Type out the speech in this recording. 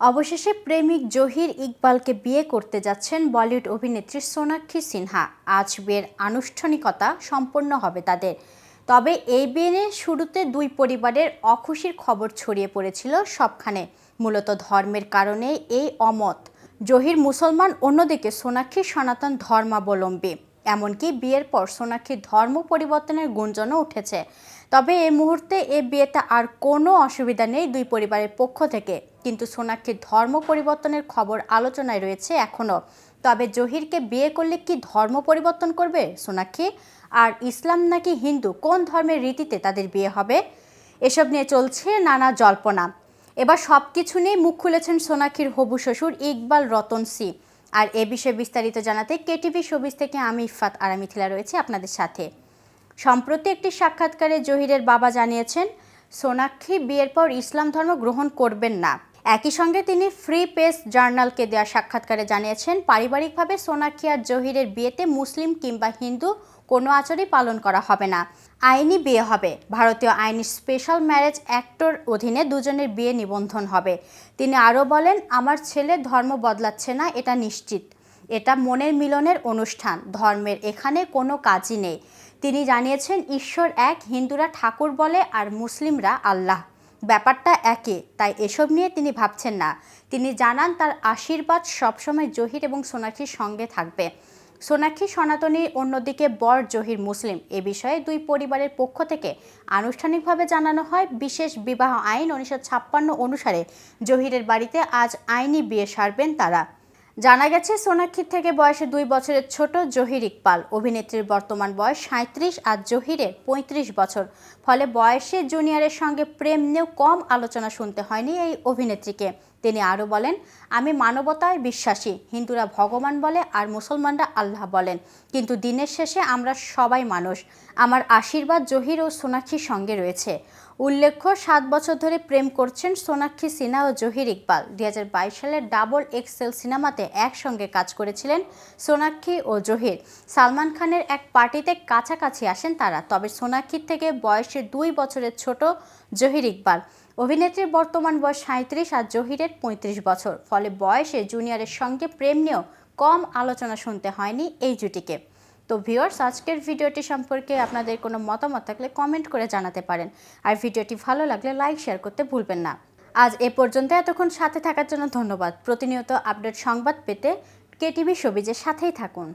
অবশেষে প্রেমিক জহির ইকবালকে বিয়ে করতে যাচ্ছেন বলিউড অভিনেত্রী সোনাক্ষী সিনহা। আজ বিয়ের আনুষ্ঠানিকতা সম্পন্ন হবে তাদের। তবে এই বিয়ে শুরুতে দুই পরিবারের অখুশির খবর ছড়িয়ে পড়েছিল সবখানে। মূলত ধর্মের কারণে এই অমত। জহির মুসলমান, অন্যদিকে সোনাক্ষী সনাতন ধর্মাবলম্বী। এমনকি বিয়ের পর সোনাক্ষীর ধর্ম পরিবর্তনের গুঞ্জনও উঠেছে। তবে এই মুহূর্তে এ বিয়েতে আর কোনো অসুবিধা নেই দুই পরিবারের পক্ষ থেকে। কিন্তু সোনাক্ষীর ধর্ম পরিবর্তনের খবর আলোচনায় রয়েছে এখনও তবে জহিরকে বিয়ে করলে কি ধর্ম পরিবর্তন করবে সোনাক্ষী? আর ইসলাম নাকি হিন্দু, কোন ধর্মের রীতিতে তাদের বিয়ে হবে? এসব নিয়ে চলছে নানা জল্পনা। এবার সব কিছু নিয়ে মুখ খুলেছেন সোনাক্ষীর হবু শ্বশুর ইকবাল রতন সি। আর এ বিষয়ে বিস্তারিত জানাতে কেটিভি শোবিজ থেকে আমি ইফাত আর মিথিলা রয়েছে আপনাদের সাথে। সম্প্রতি একটি সাক্ষাৎকারে জহিরের বাবা জানিয়েছেন, সোনাক্ষী বিয়ের পর ইসলাম ধর্ম গ্রহণ করবেন না। একই সঙ্গে তিনি ফ্রি পেস জার্নালকে দেওয়া সাক্ষাৎকারে জানিয়েছেন, পারিবারিকভাবে সোনাক্ষী আর জহিরের বিয়েতে মুসলিম কিংবা হিন্দু কোনো আচারই পালন করা হবে না, আইনি বিয়ে হবে। ভারতীয় আইনি স্পেশাল ম্যারেজ অ্যাক্টর অধীনে দুজনের বিয়ে নিবন্ধন হবে। তিনি আরও বলেন, আমার ছেলে ধর্ম বদলাচ্ছে না, এটা নিশ্চিত। এটা মনের মিলনের অনুষ্ঠান, ধর্মের এখানে কোনো কাজই নেই। তিনি জানিয়েছেন, ঈশ্বর এক, হিন্দুরা ঠাকুর বলে আর মুসলিমরা আল্লাহ। ব্যাপারটা একে, তাই এসব নিয়ে তিনি ভাবছেন না। তিনি জানান তার আশীর্বাদ সবসময় জহির এবং সোনাক্ষীর সঙ্গে থাকবে। সোনাক্ষী সনাতনী, অন্যদিকে বর জহির মুসলিম। এ বিষয়ে দুই পরিবারের পক্ষ থেকে আনুষ্ঠানিকভাবে জানানো হয়, বিশেষ বিবাহ আইন উনিশশো ছাপ্পান্ন অনুসারে জহিরের বাড়িতে আজ আইনি বিয়ে সারবেন তারা। জানা গেছে, সোনাক্ষীর থেকে বয়সে দুই বছরের ছোট জহির ইকবাল। অভিনেত্রীর বর্তমান বয়স সাঁত্রিশ আর জহিরের পঁয়ত্রিশ বছর। ফলে বয়সে জুনিয়রের সঙ্গে প্রেম নিয়েও কম আলোচনা শুনতে হয়নি এই অভিনেত্রীকে। তিনি আরও বলেন, আমি মানবতায় বিশ্বাসী। হিন্দুরা ভগবান বলে আর মুসলমানরা আল্লাহ বলেন। কিন্তু দিনের শেষে আমরা সবাই মানুষ। আমার আশীর্বাদ জহির ও সোনাক্ষীর সঙ্গে রয়েছে। উল্লেখ্য, সাত বছর ধরে প্রেম করছেন সোনাক্ষী সিনহা ও জহির ইকবাল। দুই হাজার বাইশ সালের ডাবল এক্সেল সিনেমাতে একসঙ্গে কাজ করেছিলেন সোনাক্ষী ও জহির। সালমান খানের এক পার্টিতে কাছাকাছি আসেন তারা, তবে সোনাক্ষীর থেকে বয়সে দুই বছরের ছোট জহির ইকবাল। অভিনেত্রীর বর্তমান বয়স সাঁত্রিশ আর জহিরের পঁয়ত্রিশ বছর। ফলে বয়সে জুনিয়রের সঙ্গে প্রেম নিয়েও কম আলোচনা শুনতে হয়নি এই জুটিকে। তো ভিউয়ার্স আজকের ভিডিওটি সম্পর্কে আপনাদের কোনো মতামত থাকলে কমেন্ট করে জানাতে পারেন। আর ভিডিওটি ভালো লাগলে লাইক শেয়ার করতে ভুলবেন না। আজ এ পর্যন্ত, এতক্ষণ সাথে থাকার জন্য ধন্যবাদ। প্রতিনিয়ত আপডেট সংবাদ পেতে কেটিভি সবিজের সাথেই থাকুন।